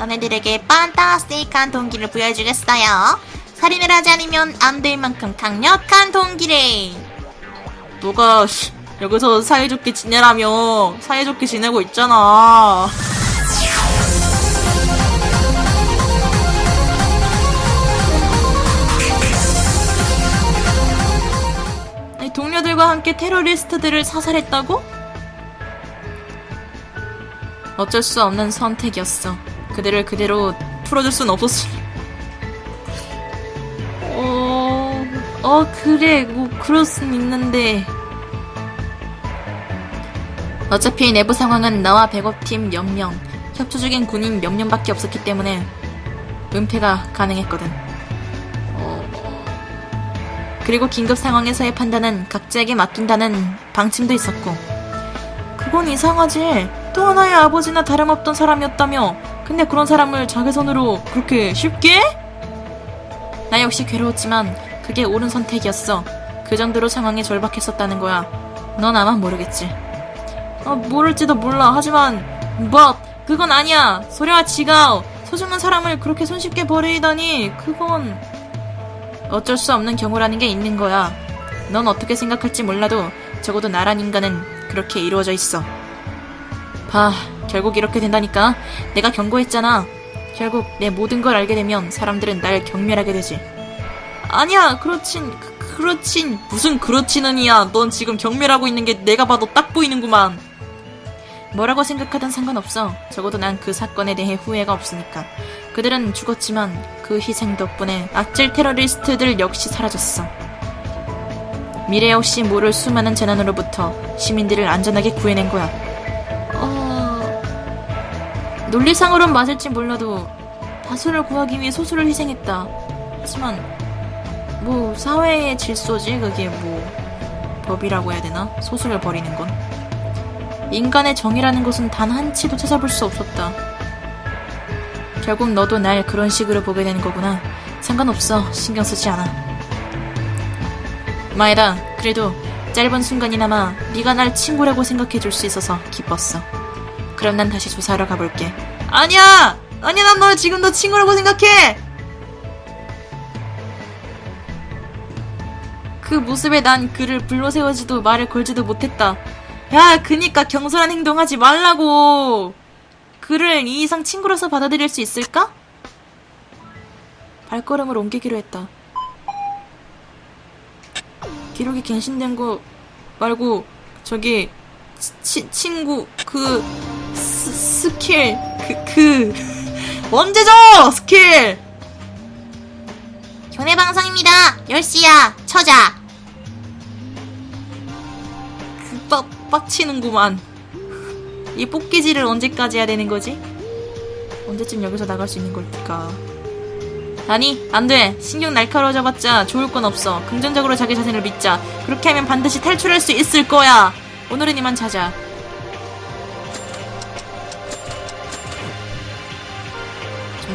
너네들에게 판타스틱한 동기를 부여해주겠어요. 살인을 하지 않으면 안 될 만큼 강력한 동기를. 씨, 여기서 사이좋게 지내라며 사이좋게 지내고 있잖아. 아니, 동료들과 함께 테러리스트들을 사살했다고? 어쩔 수 없는 선택이었어. 그들을 그대로 풀어줄 순 없었으니. 어, 어, 그래. 뭐, 그럴 순 있는데. 어차피 내부 상황은 나와 백업팀 0명, 협조 중인 군인 몇 명밖에 없었기 때문에 은폐가 가능했거든. 어, 그리고 긴급 상황에서의 판단은 각자에게 맡긴다는 방침도 있었고. 그건 이상하지. 또 하나의 아버지나 다름없던 사람이었다며. 근데 그런 사람을 자기 손으로 그렇게 쉽게? 나 역시 괴로웠지만 그게 옳은 선택이었어. 그 정도로 상황이 절박했었다는 거야. 넌 아마 모르겠지. 어, 모를지도 몰라. 하지만, but, 그건 아니야. 소리와 지가 소중한 사람을 그렇게 손쉽게 버리다니, 그건 어쩔 수 없는 경우라는 게 있는 거야. 넌 어떻게 생각할지 몰라도 적어도 나란 인간은 그렇게 이루어져 있어. 봐, 결국 이렇게 된다니까. 내가 경고했잖아. 결국 내 모든 걸 알게 되면 사람들은 날 경멸하게 되지. 아니야, 그렇진, 그- 그렇진. 무슨 그렇지는이야. 넌 지금 경멸하고 있는 게 내가 봐도 딱 보이는구만. 뭐라고 생각하든 상관없어. 적어도 난 그 사건에 대해 후회가 없으니까. 그들은 죽었지만 그 희생 덕분에 악질 테러리스트들 역시 사라졌어. 미래 없이 모를 수많은 재난으로부터 시민들을 안전하게 구해낸 거야. 어... 논리상으론 맞을지 몰라도 다수를 구하기 위해 소수를 희생했다. 하지만 뭐 사회의 질서지 그게 뭐 법이라고 해야 되나? 소수를 버리는 건. 인간의 정의라는 것은 단 한치도 찾아볼 수 없었다. 결국 너도 날 그런 식으로 보게 되는 거구나. 상관없어. 신경 쓰지 않아. 마에다, 그래도 짧은 순간이나마 네가 날 친구라고 생각해 줄 수 있어서 기뻤어. 그럼 난 다시 조사하러 가볼게. 아니야! 아니, 난널 지금도 친구라고 생각해! 그 모습에 난 그를 불러세우지도 말을 걸지도 못했다. 야, 그니까 경솔한 행동하지 말라고! 그를 이 이상 친구로서 받아들일 수 있을까? 발걸음을 옮기기로 했다. 기록이 갱신된 거 말고, 저기, 치, 친구, 그, 스, 스킬, 그, 그, 언제 줘! 스킬! 교내 방송입니다. 10시야. 처자. 그 빡, 빡치는구만. 이 뽑기질을 언제까지 해야 되는 거지? 언제쯤 여기서 나갈 수 있는 걸까? 아니, 안 돼. 신경 날카로워져봤자 좋을 건 없어. 긍정적으로 자기 자신을 믿자. 그렇게 하면 반드시 탈출할 수 있을 거야. 오늘은 이만 자자.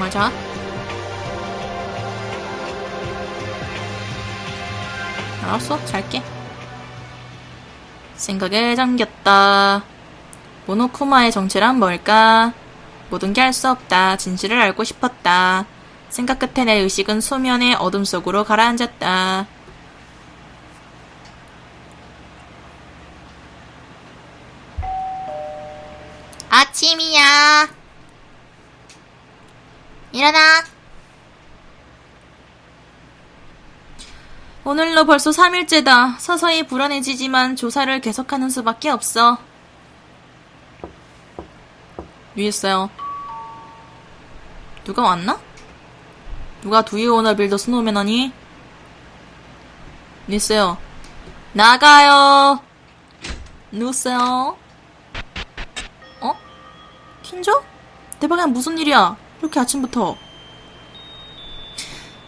자? 알았어, 잘게. 생각에 잠겼다. 모노쿠마의 정체란 뭘까? 모든 게 알 수 없다. 진실을 알고 싶었다. 생각 끝에 내 의식은 소면의 어둠 속으로 가라앉았다. 일어나. 오늘로 벌써 3일째다. 서서히 불안해지지만 조사를 계속하는 수밖에 없어. 위했어요. 누가 왔나? 누가 두유 오너 빌더 스노우맨 하니? 있어요. 나가요. 누구세요? 어? 킨조? 대박이야 무슨 일이야? 이렇게 아침부터.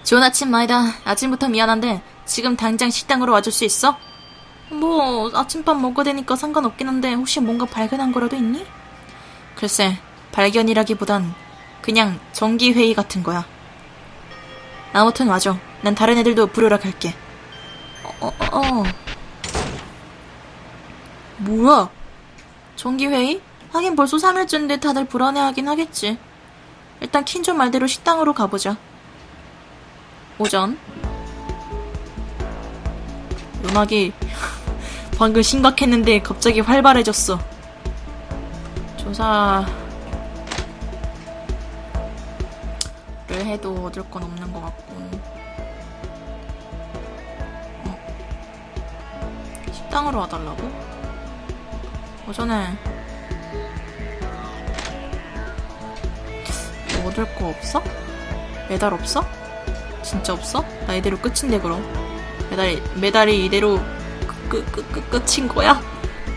좋은 아침 마이다. 아침부터 미안한데 지금 당장 식당으로 와줄 수 있어? 뭐 아침밥 먹어야 되니까 상관없긴 한데 혹시 뭔가 발견한 거라도 있니? 글쎄 발견이라기보단 그냥 정기회의 같은 거야. 아무튼 와줘. 난 다른 애들도 부르러 갈게. 어, 어, 어. 뭐야? 정기회의? 하긴 벌써 3일째인데 다들 불안해하긴 하겠지. 일단 킨조 말대로 식당으로 가보자. 오전. 음악이 방금 심각했는데 갑자기 활발해졌어. 조사를 해도 얻을 건 없는 것 같고. 어. 식당으로 와달라고? 오전에 얻을 거 없어? 메달 없어? 진짜 없어? 나 이대로 끝인데 그럼. 메달이 메달이 이대로 끝, 끝, 끝, 끝인 거야?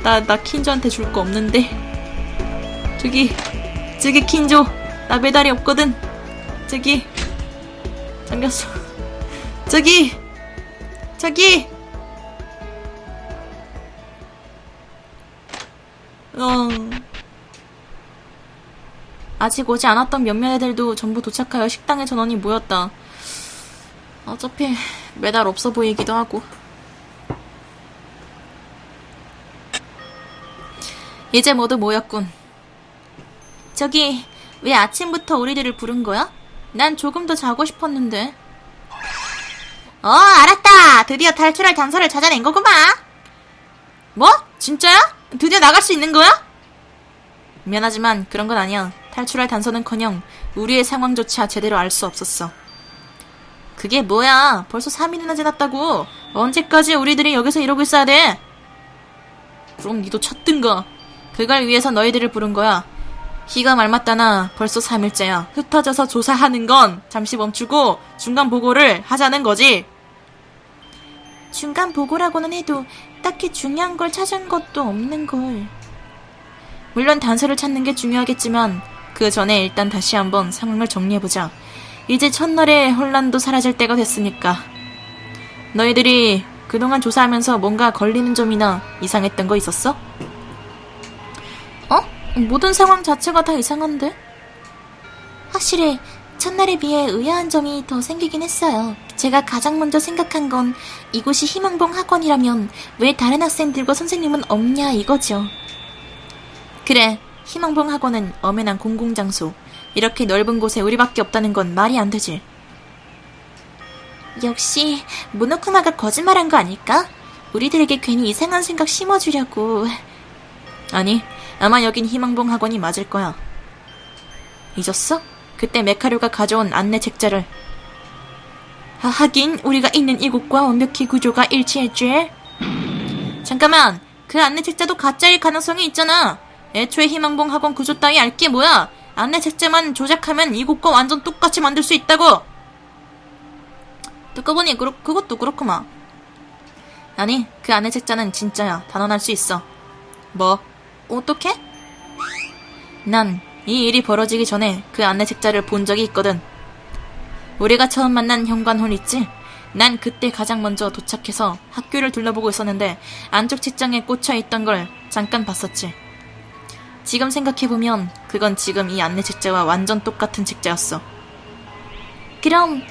나, 나 킨조한테 줄 거 없는데. 저기 저기 킨조. 나 메달이 없거든. 저기. 잠겼어. 저기. 저기. 어 아직 오지 않았던 몇몇 애들도 전부 도착하여 식당에 전원이 모였다. 어차피 매달 없어 보이기도 하고. 이제 모두 모였군. 저기, 왜 아침부터 우리들을 부른 거야? 난 조금 더 자고 싶었는데. 어, 알았다. 드디어 탈출할 단서를 찾아낸 거구만. 뭐? 진짜야? 드디어 나갈 수 있는 거야? 미안하지만 그런 건 아니야. 탈출할 단서는커녕 우리의 상황조차 제대로 알 수 없었어. 그게 뭐야? 벌써 3일이나 지났다고. 언제까지 우리들이 여기서 이러고 있어야 돼? 그럼 니도 찾든가. 그걸 위해서 너희들을 부른 거야. 희가 말 맞다나 벌써 3일째야. 흩어져서 조사하는 건 잠시 멈추고 중간 보고를 하자는 거지. 중간 보고라고는 해도 딱히 중요한 걸 찾은 것도 없는 걸. 물론 단서를 찾는 게 중요하겠지만 그 전에 일단 다시 한번 상황을 정리해보자. 이제 첫날의 혼란도 사라질 때가 됐으니까. 너희들이 그동안 조사하면서 뭔가 걸리는 점이나 이상했던 거 있었어? 어? 모든 상황 자체가 다 이상한데? 확실히 첫날에 비해 의아한 점이 더 생기긴 했어요. 제가 가장 먼저 생각한 건 이곳이 희망봉 학원이라면 왜 다른 학생들과 선생님은 없냐 이거죠. 그래, 희망봉 학원은 엄연한 공공장소. 이렇게 넓은 곳에 우리밖에 없다는 건 말이 안 되지. 역시 모노쿠마가 거짓말한 거 아닐까? 우리들에게 괜히 이상한 생각 심어주려고. 아니, 아마 여긴 희망봉 학원이 맞을 거야. 잊었어? 그때 메카류가 가져온 안내 책자를. 하, 하긴 우리가 있는 이곳과 완벽히 구조가 일치했지. 잠깐만, 그 안내 책자도 가짜일 가능성이 있잖아. 애초에 희망봉 학원 구조 따위 알게 뭐야? 안내 책자만 조작하면 이곳과 완전 똑같이 만들 수 있다고. 듣고 보니 그렇, 그것도 그렇구만. 아니, 그 안내 책자는 진짜야. 단언할 수 있어. 뭐? 어떻게? 난 이 일이 벌어지기 전에 그 안내 책자를 본 적이 있거든. 우리가 처음 만난 현관홀 있지? 난 그때 가장 먼저 도착해서 학교를 둘러보고 있었는데 안쪽 책장에 꽂혀 있던 걸 잠깐 봤었지. 지금 생각해보면 그건 지금 이 안내 책자와 완전 똑같은 책자였어. 그럼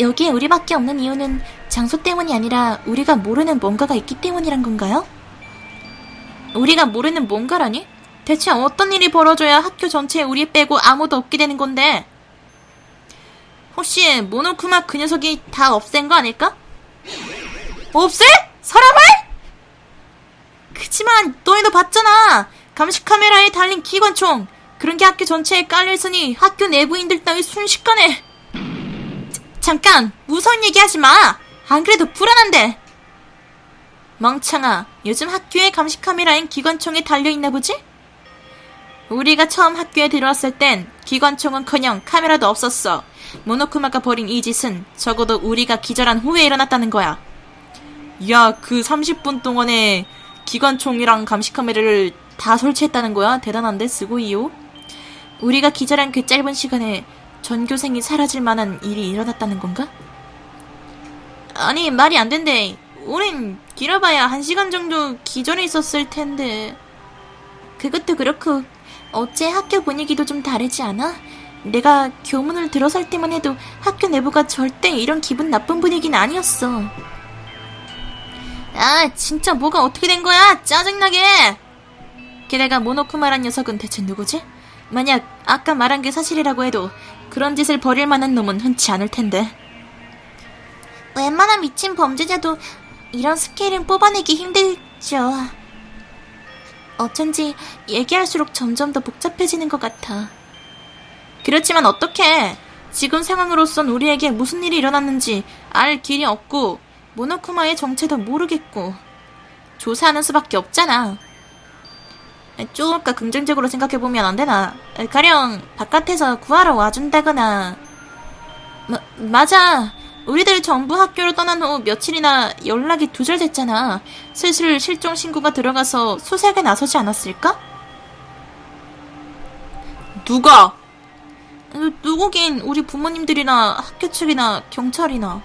여기에 우리밖에 없는 이유는 장소 때문이 아니라 우리가 모르는 뭔가가 있기 때문이란 건가요? 우리가 모르는 뭔가라니? 대체 어떤 일이 벌어져야 학교 전체에 우리 빼고 아무도 없게 되는 건데? 혹시 모노쿠마 그 녀석이 다 없앤 거 아닐까? 없애? 사람을? 그치만 너희도 봤잖아. 감시 카메라에 달린 기관총. 그런 게 학교 전체에 깔려 있으니 학교 내부인들 따위 순식간에. 자, 잠깐 무서운 얘기 하지 마. 안 그래도 불안한데. 멍청아, 요즘 학교에 감시 카메라엔 기관총이 달려 있나 보지? 우리가 처음 학교에 들어왔을 땐 기관총은커녕 카메라도 없었어. 모노쿠마가 벌인 이 짓은 적어도 우리가 기절한 후에 일어났다는 거야. 야, 그 30분 동안에 기관총이랑 감시 카메라를 다 설치했다는 거야? 대단한데, 스고이요? 우리가 기절한 그 짧은 시간에 전교생이 사라질 만한 일이 일어났다는 건가? 아니, 말이 안 된대. 우린 길어봐야 한 시간 정도 기절해 있었을 텐데. 그것도 그렇고 어째 학교 분위기도 좀 다르지 않아? 내가 교문을 들어설 때만 해도 학교 내부가 절대 이런 기분 나쁜 분위기는 아니었어. 아, 진짜 뭐가 어떻게 된 거야? 짜증나게! 게다가 모노쿠마란 녀석은 대체 누구지? 만약 아까 말한 게 사실이라고 해도 그런 짓을 벌일 만한 놈은 흔치 않을 텐데. 웬만한 미친 범죄자도 이런 스케일은 뽑아내기 힘들죠. 어쩐지 얘기할수록 점점 더 복잡해지는 것 같아. 그렇지만 어떡해. 지금 상황으로선 우리에게 무슨 일이 일어났는지 알 길이 없고, 모노쿠마의 정체도 모르겠고, 조사하는 수밖에 없잖아. 쪼까 긍정적으로 생각해보면 안 되나? 가령, 바깥에서 구하러 와준다거나. 마, 맞아. 우리들 전부 학교를 떠난 후 며칠이나 연락이 두절됐잖아. 슬슬 실종 신고가 들어가서 수색에 나서지 않았을까? 누가? 어, 누구긴 우리 부모님들이나 학교 측이나 경찰이나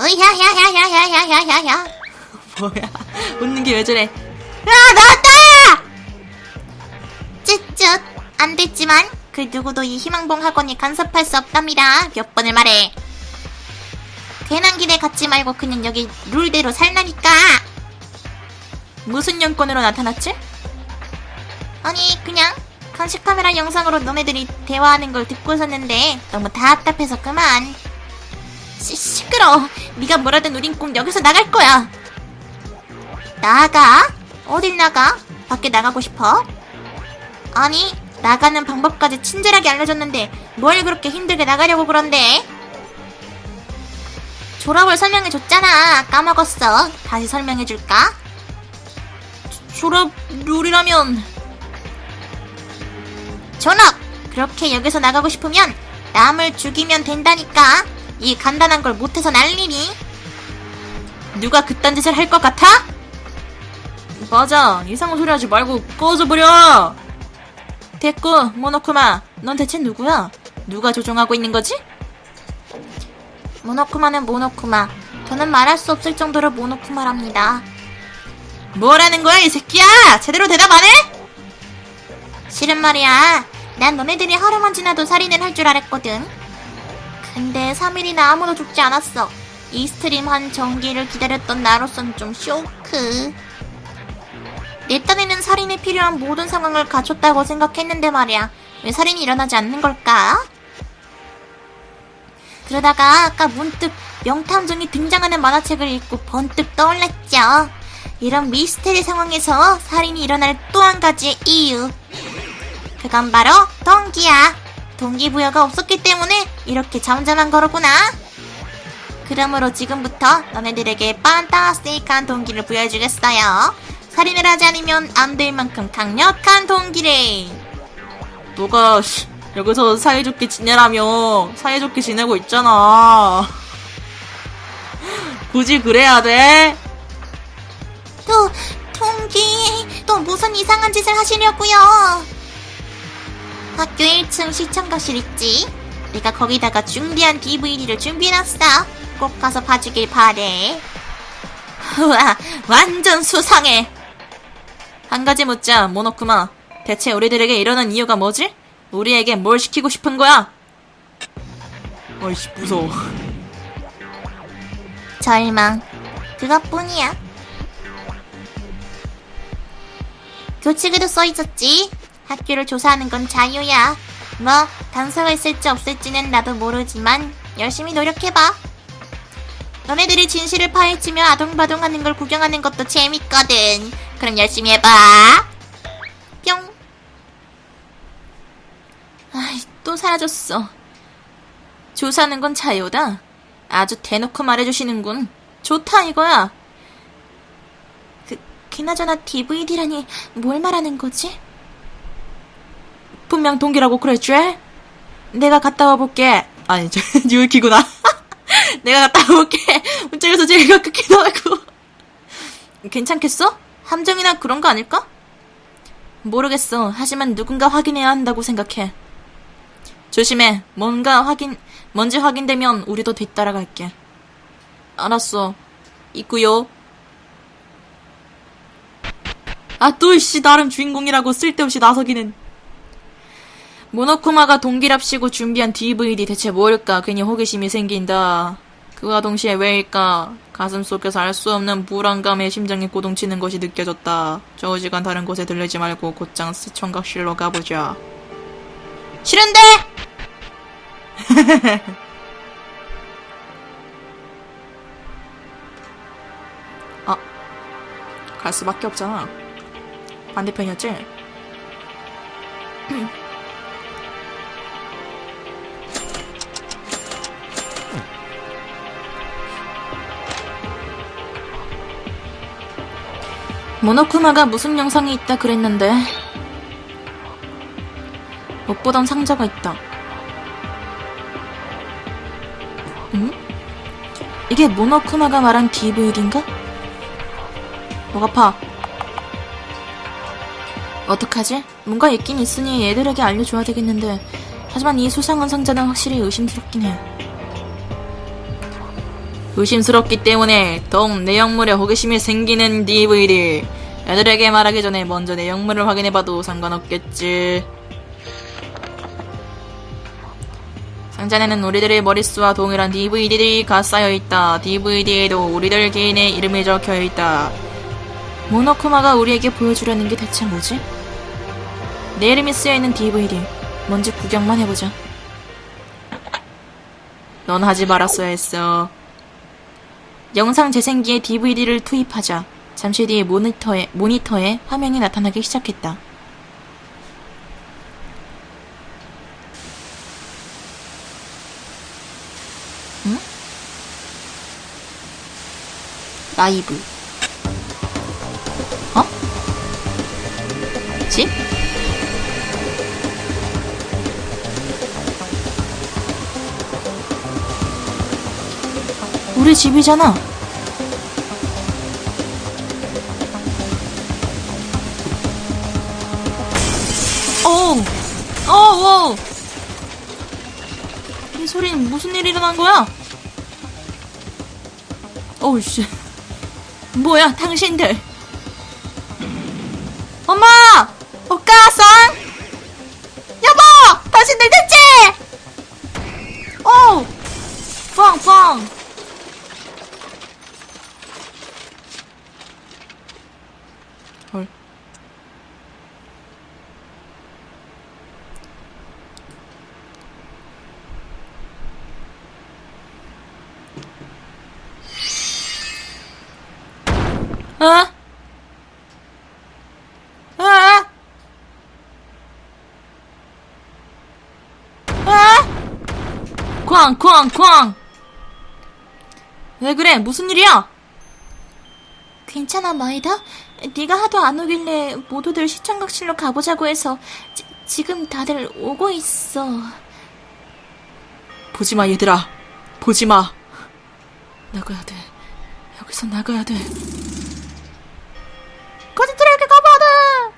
으야야야야야야야야. 뭐야 웃는 게 왜 저래 아, 나왔다! 쯧쯧. 안 됐지만, 그 누구도 이 희망봉 학원이 간섭할 수 없답니다. 몇 번을 말해. 괜한 길에 갔지 말고 그냥 여기 룰대로 살라니까. 무슨 연건으로 나타났지? 아니, 그냥 감시 카메라 영상으로 너네들이 대화하는 걸 듣고 있었는데 너무 답답해서 그만. 시, 시끄러. 네가 뭐라든 우린 꼭 여기서 나갈 거야. 나가? 어딜 나가? 밖에 나가고 싶어? 아니, 나가는 방법까지 친절하게 알려줬는데 뭘 그렇게 힘들게 나가려고 그런데? 졸업을 설명해줬잖아. 까먹었어. 다시 설명해줄까? 졸업 룰이라면 존업! 그렇게 여기서 나가고 싶으면 남을 죽이면 된다니까. 이 간단한 걸 못해서 난리니? 누가 그딴 짓을 할 것 같아? 맞아 이상한 소리 하지 말고 꺼져버려 됐고 모노쿠마 넌 대체 누구야? 누가 조종하고 있는 거지? 모노쿠마는 모노쿠마. 저는 말할 수 없을 정도로 모노쿠마랍니다. 뭐라는 거야 이 새끼야 제대로 대답 안 해? 실은 말이야. 난 너네들이 하루만 지나도 살인을 할 줄 알았거든. 근데 3일이나 아무도 죽지 않았어. 이 스트림 한 전기를 기다렸던 나로선 좀 쇼크. 내 딴에는 살인에 필요한 모든 상황을 갖췄다고 생각했는데 말이야. 왜 살인이 일어나지 않는 걸까? 그러다가 아까 문득 명탐정이 등장하는 만화책을 읽고 번뜩 떠올랐죠. 이런 미스테리 상황에서 살인이 일어날 또 한 가지의 이유. 그건 바로 동기야. 동기부여가 없었기 때문에 이렇게 잠잠한 거로구나. 그러므로 지금부터 너네들에게 판타스틱한 동기를 부여해주겠어요. 살인을 하지 않으면 안 될 만큼 강력한 동기를. 너가 씨, 여기서 사이좋게 지내라며 사이좋게 지내고 있잖아 굳이 그래야 돼? 또, 동기, 또 무슨 이상한 짓을 하시려고요? 학교 1층 시청각실 있지? 내가 거기다가 준비한 DVD를 준비해놨어. 꼭 가서 봐주길 바래. 우와 완전 수상해 한 가지 묻자 모노쿠마 대체 우리들에게 이러는 이유가 뭐지? 우리에게 뭘 시키고 싶은 거야? 어이씨 무서워 절망. 그것뿐이야. 교칙에도 써 있었지. 학교를 조사하는 건 자유야. 뭐, 단서가 있을지 없을지는 나도 모르지만, 열심히 노력해봐. 너네들이 진실을 파헤치며 아동바동하는 걸 구경하는 것도 재밌거든. 그럼 열심히 해봐. 뿅. 아이 또 사라졌어 조사하는 건 자유다 아주 대놓고 말해주시는군 좋다 이거야 그, 그나저나 DVD라니 뭘 말하는 거지? 분명 동기라고 그랬지? 내가 갔다 와볼게. 아니, 저, 뉴욕이구나. 내가 갔다 와볼게. 문짝에서 제일 가깝기도 하고. 괜찮겠어? 함정이나 그런 거 아닐까? 모르겠어. 하지만 누군가 확인해야 한다고 생각해. 조심해. 뭔가 확인, 뭔지 확인되면 우리도 뒤따라갈게. 알았어. 있구요. 아, 또, 씨, 나름 주인공이라고 쓸데없이 나서기는. 모노코마가 동기랍시고 준비한 DVD 대체 뭘까 괜히 호기심이 생긴다. 그와 동시에 왜일까? 가슴 속에서 알 수 없는 불안감에 심장이 고동치는 것이 느껴졌다. 저 시간 다른 곳에 들르지 말고 곧장 시청각실로 가보자. 싫은데? 갈 수밖에 없잖아. 반대편이었지? 모노쿠마가 무슨 영상이 있다 그랬는데 못 보던 상자가 있다. 응? 이게 모노쿠마가 말한 DVD인가? 목 아파. 어떡하지? 뭔가 있긴 있으니 애들에게 알려줘야 되겠는데 하지만 이 수상한 상자는 확실히 의심스럽긴 해. 의심스럽기 때문에 더욱 내용물에 호기심이 생기는 DVD. 애들에게 말하기 전에 먼저 내용물을 확인해봐도 상관없겠지. 상자에는 우리들의 머릿수와 동일한 DVD가 쌓여있다. DVD에도 우리들 개인의 이름이 적혀있다. 모노쿠마가 우리에게 보여주려는 게 대체 뭐지? 내 이름이 쓰여있는 DVD. 뭔지 구경만 해보자. 넌 하지 말았어야 했어. 영상 재생기에 DVD를 투입하자. 잠시 뒤에 모니터에, 모니터에 화면이 나타나기 시작했다. 응? 라이브. 어? 집? 우리 집이잖아. 어, 어, 어. 이 소리는 무슨 일이 일어난 거야? 어우, 씨. 뭐야, 당신들. 엄마! 오까상! 여보! 당신들 됐지? 오! 펑펑! 아? 아? 아? 쾅, 쾅, 쾅! 왜 그래? 무슨 일이야? 괜찮아, 마이다? 네가 하도 안 오길래 모두들 시청각실로 가보자고 해서 지, 지금 다들 오고 있어. 보지 마, 얘들아. 보지 마. 나가야 돼. 여기서 나가야 돼. 거짓들에게 가봐라!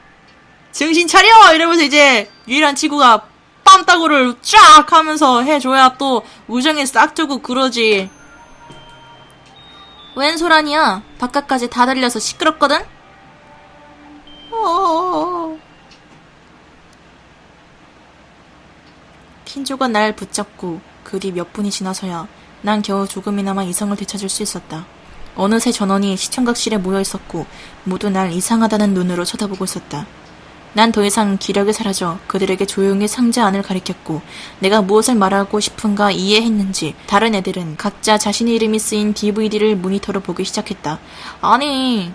정신 차려! 이러면서 이제 유일한 친구가 빰따구를 쫙 하면서 해줘야 또 우정이 싹 트고 그러지. 웬 소란이야? 바깥까지 다 들려서 시끄럽거든? 어. 킨조가 날 붙잡고 그 뒤 몇 분이 지나서야 난 겨우 조금이나마 이성을 되찾을 수 있었다. 어느새 전원이 시청각실에 모여 있었고 모두 날 이상하다는 눈으로 쳐다보고 있었다. 난 더 이상 기력이 사라져 그들에게 조용히 상자 안을 가리켰고 내가 무엇을 말하고 싶은가 이해했는지 다른 애들은 각자 자신의 이름이 쓰인 DVD를 모니터로 보기 시작했다. 아니,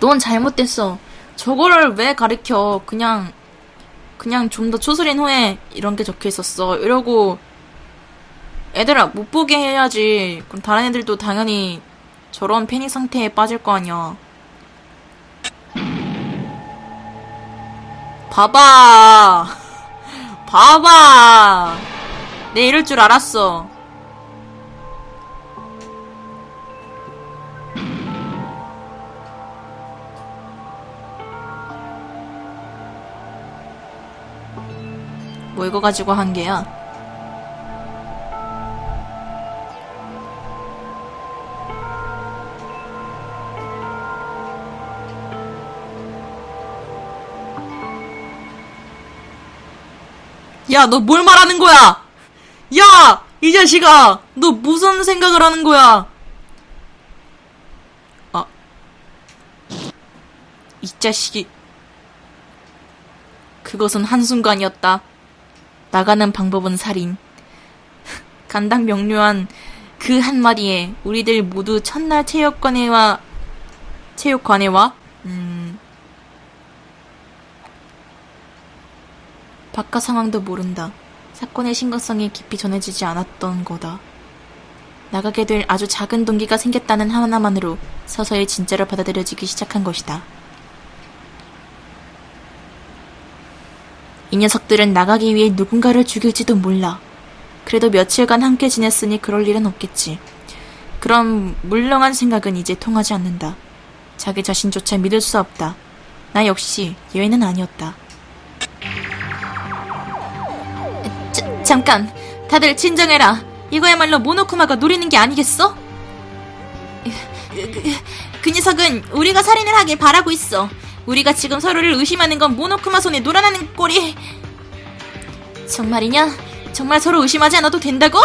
넌 잘못됐어. 저거를 왜 가리켜? 그냥 그냥 좀 더 추스린 후에 이런 게 적혀 있었어. 이러고 애들아 못 보게 해야지. 그럼 다른 애들도 당연히 저런 패닉 상태에 빠질 거 아니야. 봐봐. 봐봐. 내 이럴 줄 알았어. 뭐 이거 가지고 한 게야? 야, 너 뭘 말하는 거야? 야! 이 자식아! 너 무슨 생각을 하는 거야? 아. 이 자식이. 그 그것은 한순간이었다. 나가는 방법은 살인. 간단 명료한 그 한마디에 우리들 모두 첫날 체육관에와 체육관에와 음 바깥 상황도 모른다. 사건의 심각성이 깊이 전해지지 않았던 거다. 나가게 될 아주 작은 동기가 생겼다는 하나만으로 서서히 진짜로 받아들여지기 시작한 것이다. 이 녀석들은 나가기 위해 누군가를 죽일지도 몰라. 그래도 며칠간 함께 지냈으니 그럴 일은 없겠지. 그런 물렁한 생각은 이제 통하지 않는다. 자기 자신조차 믿을 수 없다. 나 역시 예외는 아니었다. 잠깐, 다들 진정해라. 이거야말로 모노쿠마가 노리는 게 아니겠어? 그, 그 녀석은 우리가 살인을 하길 바라고 있어. 우리가 지금 서로를 의심하는 건 모노쿠마 손에 놀아나는 꼴이. 정말이냐? 정말 서로 의심하지 않아도 된다고?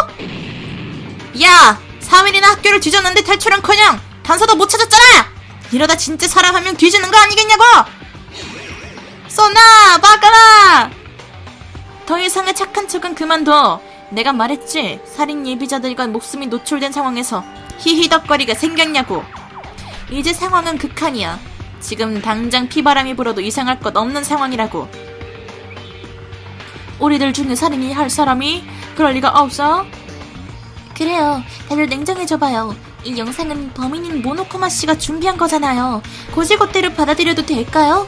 야! 3일이나 학교를 뒤졌는데 탈출은커녕 단서도 못 찾았잖아! 이러다 진짜 사람 한 명 뒤지는 거 아니겠냐고! 쏘나! 바까라! 더 이상의 착한 척은 그만둬. 내가 말했지. 살인 예비자들과 목숨이 노출된 상황에서 히히덕거리가 생겼냐고. 이제 상황은 극한이야. 지금 당장 피바람이 불어도 이상할 것 없는 상황이라고. 우리들 중에 살인이 할 사람이 그럴 리가 없어. 그래요. 다들 냉정해져봐요. 이 영상은 범인인 모노코마 씨가 준비한 거잖아요. 고지고대로 받아들여도 될까요?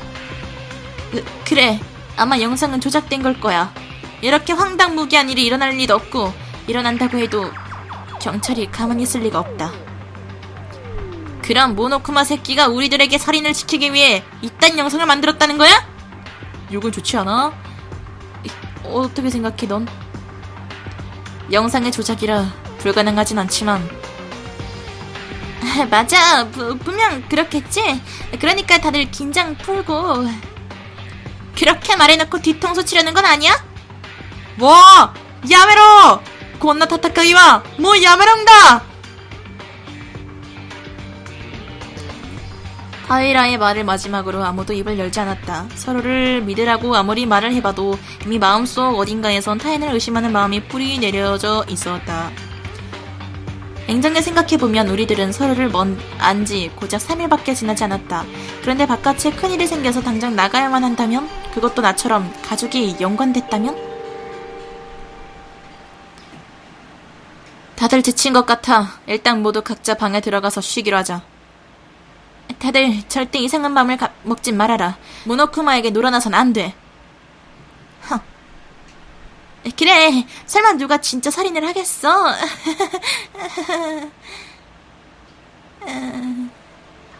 그, 그래. 아마 영상은 조작된 걸 거야. 이렇게 황당무계한 일이 일어날 리도 없고 일어난다고 해도 경찰이 가만히 있을 리가 없다. 그럼 모노쿠마 새끼가 우리들에게 살인을 시키기 위해 이딴 영상을 만들었다는 거야? 이건 좋지 않아? 이, 어떻게 생각해 넌? 영상의 조작이라 불가능하진 않지만 맞아 부- 분명 그렇겠지 그러니까 다들 긴장 풀고 그렇게 말해놓고 뒤통수 치려는 건 아니야? 뭐 타타카이와 뭐 카이라의 말을 마지막으로 아무도 입을 열지 않았다. 서로를 믿으라고 아무리 말을 해봐도 이미 마음속 어딘가에선 타인을 의심하는 마음이 뿌리 내려져 있었다. 냉정히 생각해보면 우리들은 서로를 먼 안지 고작 3일밖에 지나지 않았다. 그런데 바깥에 큰일이 생겨서 당장 나가야만 한다면? 그것도 나처럼 가족이 연관됐다면? 다들 지친 것 같아. 일단 모두 각자 방에 들어가서 쉬기로 하자. 다들 절대 이상한 맘을 가- 먹지 말아라. 모노쿠마에게 놀아나선 안 돼. 허. 그래, 설마 누가 진짜 살인을 하겠어?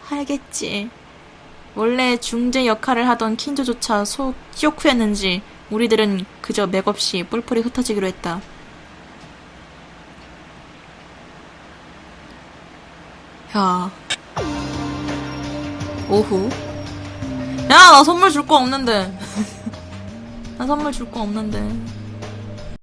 하겠지. 원래 중재 역할을 하던 킨조조차 소 쇼크였는지 우리들은 그저 맥없이 뿔뿔이 흩어지기로 했다. 야. 오후. 야, 나 선물 줄 거 없는데. 나 선물 줄 거 없는데.